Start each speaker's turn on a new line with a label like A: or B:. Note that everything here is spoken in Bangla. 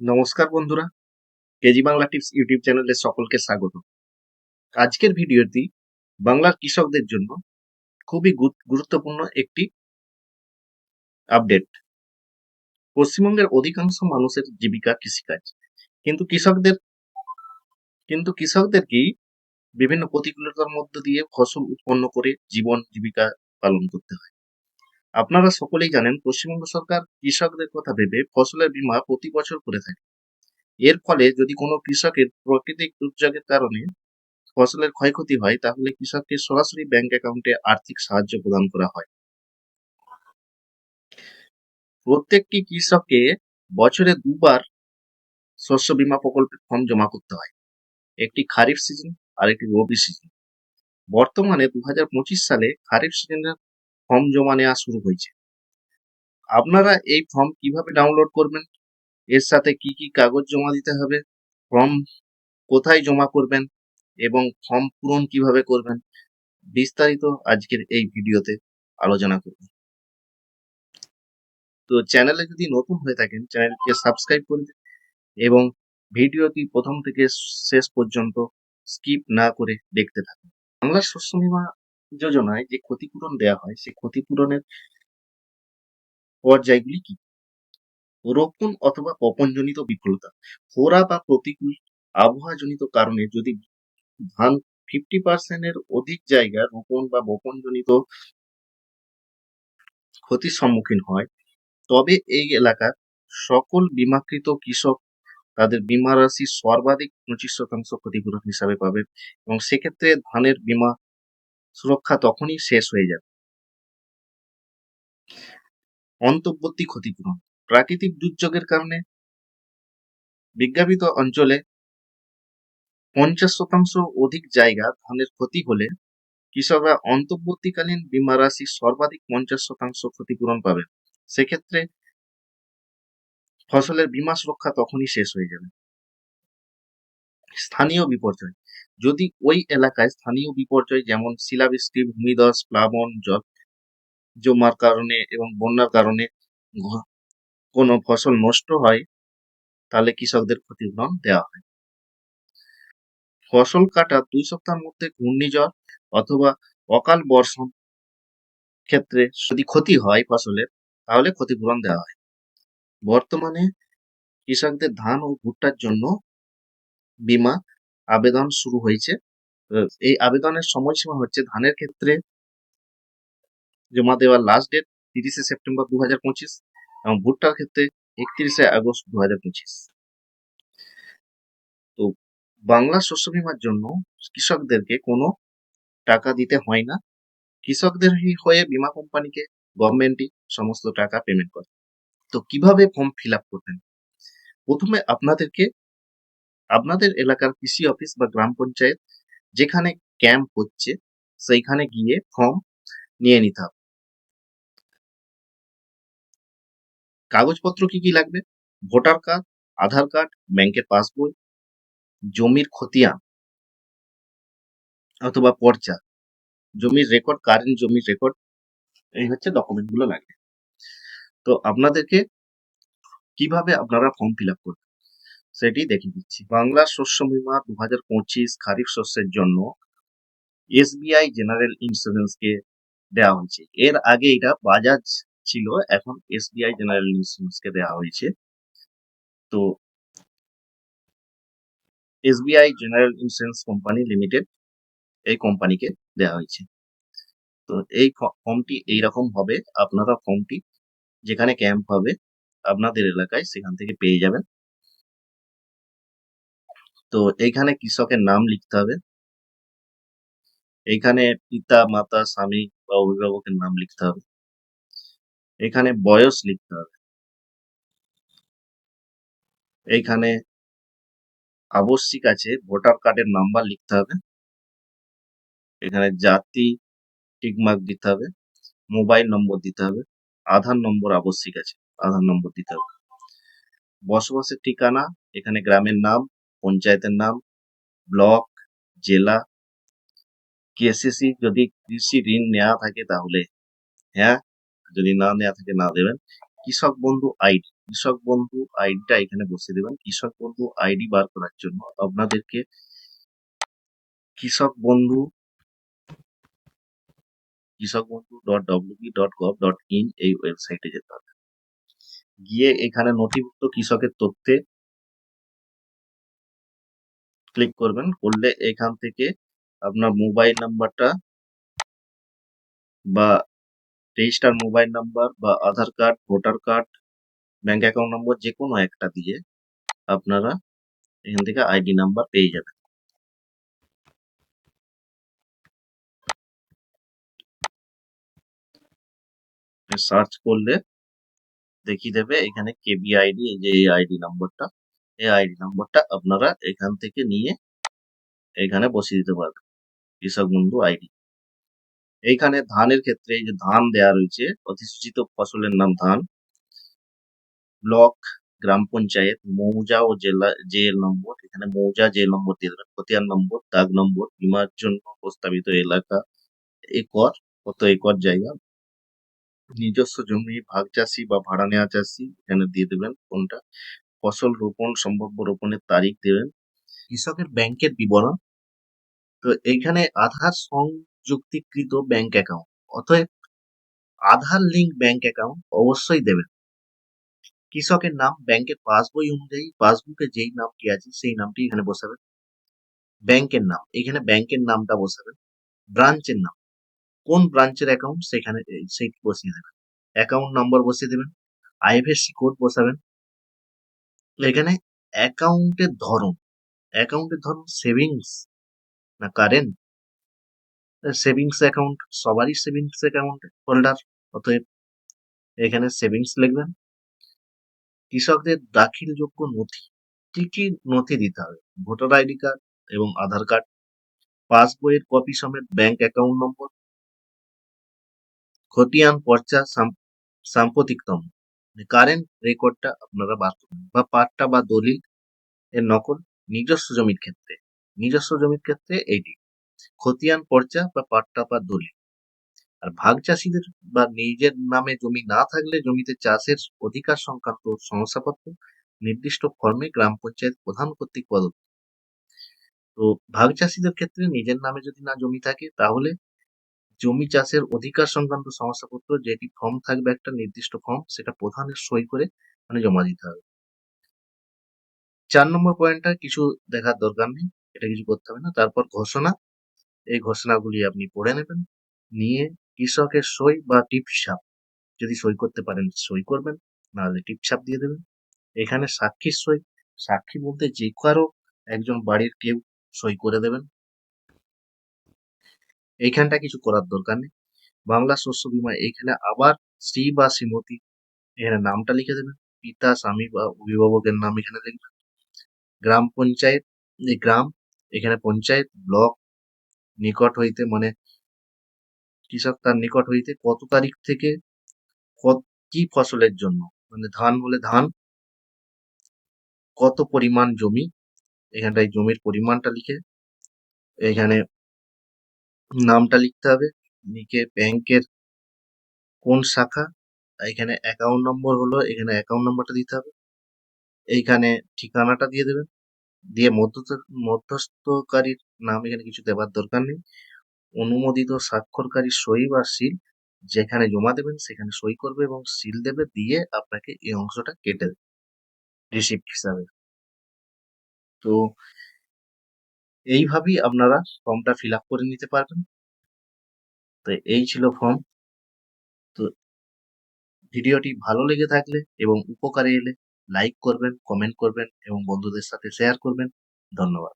A: নমস্কার বন্ধুরা, কেজি বাংলা টিপস ইউটিউব চ্যানেলে সকলকে স্বাগত। আজকের ভিডিওটি বাংলার কৃষকদের জন্য খুবই গুরুত্বপূর্ণ একটি আপডেট। পশ্চিমবঙ্গের অধিকাংশ মানুষের জীবিকা কৃষিকাজ, কিন্তু কৃষকদের, কিন্তু কৃষকদেরকেই বিভিন্ন প্রতিকূলতার মধ্য দিয়ে ফসল উৎপন্ন করে জীবন জীবিকা পালন করতে হয়? আপনারা সকলেই জানেন পশ্চিমবঙ্গ সরকার কৃষকদের কথা ভেবে ফসলের বীমা প্রতি বছর করে থাকে। এর ফলে যদি কোনো কৃষকের প্রাকৃতিক দুর্যোগের কারণে ফসলের ক্ষয়ক্ষতি হয়, তাহলে কৃষককে সরাসরি ব্যাংক অ্যাকাউন্টে আর্থিক সাহায্য প্রদান করা হয়। প্রত্যেকটি কৃষককে বছরে দুবার শস্য বীমা প্রকল্পের ফর্ম জমা করতে হয়। একটি খারিফ সিজন আর একটি রবি সিজন। বর্তমানে দু হাজার পঁচিশ সালে খারিফ সিজনের ফর্ম জমা নেওয়া শুরু হয়েছে। আপনারা এই ফর্ম কীভাবে ডাউনলোড করবেন? এর সাথে কি কি কাগজ জমা দিতে হবে? ফর্ম কোথায় জমা করবেন? এবং ফর্ম পূরণ কীভাবে করবেন? বিস্তারিত আজকের এই ভিডিওতে আলোচনা করব। তো চ্যানেলে যদি নতুন হয়ে থাকেন, চ্যানেলকে সাবস্ক্রাইব করে দিন এবং ভিডিওটি প্রথম থেকে শেষ পর্যন্ত স্কিপ না করে দেখতে থাকুন। বাংলা শস্য বীমা যোজনায় যে ক্ষতিপূরণ দেওয়া হয়, সেই ক্ষতিপূরণের পর্যায়গুলি কি? রোপণ অথবা বপনজনিত বিফলতা। খরা বা প্রতিকূল আবহাওয়াজনিত কারণে যদি ধান ফিফটি পার্সেন্টের অধিক জায়গা রোপণ বা বপনজনিত ক্ষতির সম্মুখীন হয়, তবে এই এলাকার সকল বিমাকৃত কৃষক তাদের বীমা রাশি সর্বাধিক পঁচিশ শতাংশ ক্ষতিপূরণ হিসাবে পাবেন এবং সেক্ষেত্রে ধানের বীমা সুরক্ষা তখনই শেষ হয়ে যাবে। অন্তর্বর্তী ক্ষতিপূরণ। প্রাকৃতিক দুর্যোগের কারণে বিজ্ঞাপিত অঞ্চলে পঞ্চাশ শতাংশ অধিক জায়গা ধানের ক্ষতি হলে কৃষকরা অন্তর্বর্তীকালীন বীমা রাশি সর্বাধিক পঞ্চাশ শতাংশ ক্ষতিপূরণ পাবেন সেক্ষেত্রে ফসলের বীমা সুরক্ষা তখনই শেষ হয়ে যাবে। স্থানীয় বিপর্যয়। যদি ওই এলাকায় স্থানীয় বিপর্যয় যেমন শিলাবৃষ্টি, ভূমিধস, প্লাবন, জল জমার কারণে এবং বন্যার কারণে কোনো ফসল নষ্ট হয়, তাহলে কৃষকদের ক্ষতিপূরণ দেওয়া হয়। ফসল কাটা দুই সপ্তাহের মধ্যে ঘূর্ণিঝড় অথবা অকাল বর্ষণ ক্ষেত্রে যদি ক্ষতি হয় ফসলের, তাহলে ক্ষতিপূরণ দেওয়া হয়। বর্তমানে কৃষকদের ধান ও ভুট্টার জন্য বীমা আবেদন শুরু হয়েছে। এই আবেদনের সময়সীমা হচ্ছে ধানের ক্ষেত্রে জমা দেওয়ার লাস্ট ডেট তিরিশে সেপ্টেম্বর দু হাজার পঁচিশ এবং ভুট্টার ক্ষেত্রে একত্রিশে আগস্ট দু হাজার পঁচিশ। তো বাংলা শস্য বীমার জন্য কৃষকদেরকে কোনো টাকা দিতে হয় না। কৃষকদের হয়ে বীমা কোম্পানিকে গভর্নমেন্টই সমস্ত টাকা পেমেন্ট করে। তো কীভাবে ফর্ম ফিল আপ করবেন? প্রথমে আপনাদেরকে আপনাদের এলাকার কৃষি অফিস বা গ্রাম পঞ্চায়েত যেখানে ক্যাম্প হচ্ছে, সেইখানে গিয়ে ফর্ম নিয়ে নিতে হবে। কাগজপত্র কি কি লাগবে? ভোটার কার্ড, আধার কার্ড, ব্যাংকের পাসবই, জমির খতিয়ান অথবা পর্চা। জমির রেকর্ড, কারেন্ট জমির রেকর্ড, এই হচ্ছে ডকুমেন্টগুলো লাগবে। তো আপনাদেরকে কীভাবে আপনারা ফর্ম ফিল আপ করবেন? সেটি দেখিয়ে দিচ্ছি বাংলা শস্য বীমা দু হাজার পঁচিশ খারিফ শস্যের জন্য এসবিআই জেনারেল ইন্স্যুরেন্স কে দেওয়া হয়েছে। এর আগে এটা বাজাজ ছিল, এখন এসবিআই জেনারেল ইন্স্যুরেন্স কে দেওয়া হয়েছে। তো SBI general insurance company limited এই কোম্পানিকে দেওয়া হয়েছে। তো এই ফর্মটি এইরকম হবে, আপনারা ফর্মটি যেখানে ক্যাম্প হবে, আপনাদের এলাকায় সেখান থেকে পেয়ে যাবেন। তো এইখানে কৃষকের নাম লিখতে হবে। এইখানে পিতা, মাতা, স্বামী বা অভিভাবকের নাম লিখতে হবে। এখানে বয়স লিখতে হবে। এইখানে আবশ্যিক আছে ভোটার কার্ডের নাম্বার লিখতে হবে। এখানে জাতি, টিকমার্ক দিতে হবে। মোবাইল নম্বর দিতে হবে। আধার নম্বর আবশ্যিক আছে, আধার নম্বর দিতে হবে। বসবাসের ঠিকানা, এখানে গ্রামের নাম পঞ্চায়েতের নাম, ব্লক, জেলা। কেসিসি যদি কৃষি ঋণ নেওয়া থাকে তাহলে হ্যাঁ? যদি না নেওয়া থাকে না দেবেন। কৃষক বন্ধু আইডি, কৃষক বন্ধু আইডিটা এখানে বসিয়ে দেবেন। কৃষক বন্ধু আইডি বার করার জন্য আপনাদেরকে Krishak Bandhu Krishak Bandhu dot WB dot gov dot in এই ওয়েবসাইটে যেতে হবে। গিয়ে এখানে নথিভুক্ত কৃষকের তথ্যে ক্লিক করবেন। করলে এখান থেকে আপনার মোবাইল নাম্বারটা বা রেজিস্টার মোবাইল নাম্বার বা Aadhaar card voter card bank account number যে কোনো একটা দিয়ে আপনারা এখান থেকে আইডি নাম্বার পেয়ে যাবেন। সার্চ করলে দেখিয়ে দেবে এখানে কেবি আইডি এই যে এই আইডি নাম্বারটা এই আইডি নাম্বারটা আপনারা এখান থেকে নিয়ে এখানে বসিয়ে দিতে পারবেন। কৃষক বন্ধু আইডি। এইখানে ধানের ক্ষেত্রে এই যে ধান দেয়া রয়েছে, অধিসূচিত ফসলের নাম ধান। ব্লক, গ্রাম পঞ্চায়েত, মৌজা ও জেলা, জেল নম্বর, এখানে মৌজা, জেল নম্বর দিয়ে দেবেন, খতিয়ান নম্বর, দাগ নম্বর বীমার জন্য প্রস্তাবিত এলাকা, একর, কত একর জায়গা। নিজস্ব জমি ভাগ চাষি বা ভাড়া নেওয়া চাষি, এখানে দিয়ে দেবেন কোনটা? ফসল রোপণ, সম্ভাব্য রোপণের তারিখ দেবেন। কৃষকের ব্যাংকের বিবরণ। তো এইখানে আধার সংযুক্তিকৃত ব্যাংক অ্যাকাউন্ট, অতএব আধার লিঙ্ক ব্যাংক অ্যাকাউন্ট অবশ্যই দেবেন। কৃষকের নাম, ব্যাংকের পাসবই অনুযায়ী, পাসবুকে যেই নামটি আছে, সেই নামটি এখানে বসাবেন। ব্যাংকের নাম, এখানে ব্যাংকের নামটা বসাবেন। ব্রাঞ্চের নাম, কোন ব্রাঞ্চের অ্যাকাউন্ট, সেখানে সেইটি বসিয়ে দেবেন। অ্যাকাউন্ট নম্বর বসিয়ে দেবেন। আইএফএসসি কোড বসাবেন। এখানে অ্যাকাউন্টের ধরন অ্যাকাউন্টের ধরন সেভিংস না কারেন্ট সেভিংস অ্যাকাউন্ট সবারই সেভিংস অ্যাকাউন্ট হোল্ডার অতএব এখানে সেভিংস লিখবেন। কৃষকদের দাখিলযোগ্য নথি, কি কি নথি দিতে হবে? ভোটার আইডি কার্ড এবং আধার কার্ড, পাসবইয়ের কপি সমেত ব্যাংক অ্যাকাউন্ট নম্বর খতিয়ান, পর্চা সাম- সাম্প্রতিকতম কারেন্ট রেকর্ডটা আপনারা বার করবেন বা পাট্টা বা দলিল এর নকল নিজস্ব জমির ক্ষেত্রে, নিজস্ব জমির ক্ষেত্রে এইটি খতিয়ান পর্চা বা পাট্টা বা দলিল। আর ভাগ চাষিদের বা নিজের নামে জমি না থাকলে জমিতে চাষের অধিকার সংক্রান্ত শংসাপত্র নির্দিষ্ট ফর্মে গ্রাম পঞ্চায়েত প্রধান কর্তৃক প্রদত্ত তো ভাগ চাষিদের ক্ষেত্রে নিজের নামে যদি না জমি থাকে তাহলে জমি চাষের অধিকার সংক্রান্ত শংসাপত্র যেটি ফর্ম থাকবে একটা নির্দিষ্ট ফর্ম সেটা প্রধানের সই করে মানে জমা দিতে হবে। চার নম্বর পয়েন্টটা কিছু দেখার দরকার নেই, এটা কিছু করতে হবে না। তারপর ঘোষণা, এই ঘোষণাগুলি আপনি পড়ে নেবেন। নিয়ে কৃষকের সই বা টিপসাপ যদি সই করতে পারেন সই করবেন, নাহলে টিপসাপ দিয়ে দেবেন। এখানে সাক্ষীর সই, সাক্ষী বলতে যে কারও একজন বাড়ির কেউ সই করে দেবেন। এইখানটা কিছু করার দরকার নেই। বাংলা শস্য বীমা এইখানে আবার শ্রী বা শ্রীমতী, এখানে নামটা লিখে দেবেন। পিতা, স্বামী বা অভিভাবকের নাম এখানে লিখবেন। গ্রাম পঞ্চায়েত, এই গ্রাম, এখানে পঞ্চায়েত, ব্লক, নিকট হইতে মানে কৃষক তার নিকট হইতে কত তারিখ থেকে কি ফসলের জন্য? মানে ধান হলে ধান, কত পরিমাণ জমি? এখানটায় জমির পরিমাণটা লিখে, এখানে নামটা লিখতে হবে। লিখে ব্যাংকের কোন শাখা, এখানে অ্যাকাউন্ট নম্বর হলো, এখানে অ্যাকাউন্ট নম্বরটা দিতে হবে। এইখানে ঠিকানাটা দিয়ে দেবেন। দিয়ে মধ্যস্থ, মধ্যস্থকারীর নাম এখানে কিছু দেওয়ার দরকার নেই। অনুমোদিত স্বাক্ষরকারী সই বা সিল যেখানে জমা দেবেন, সেখানে সই করবে এবং সিল দেবে, দিয়ে আপনাকে এই অংশটা কেটে দেবে। রিসিপ্ট হিসাবে। তো এইভাবেই আপনারা ফর্মটা ফিল করে নিতে পারবেন। তো এই ছিল ফর্ম। তো ভিডিওটি ভালো লেগে থাকলে এবং উপকারে এলে লাইক করবেন, কমেন্ট করবেন এবং বন্ধুদের সাথে শেয়ার করবেন। ধন্যবাদ।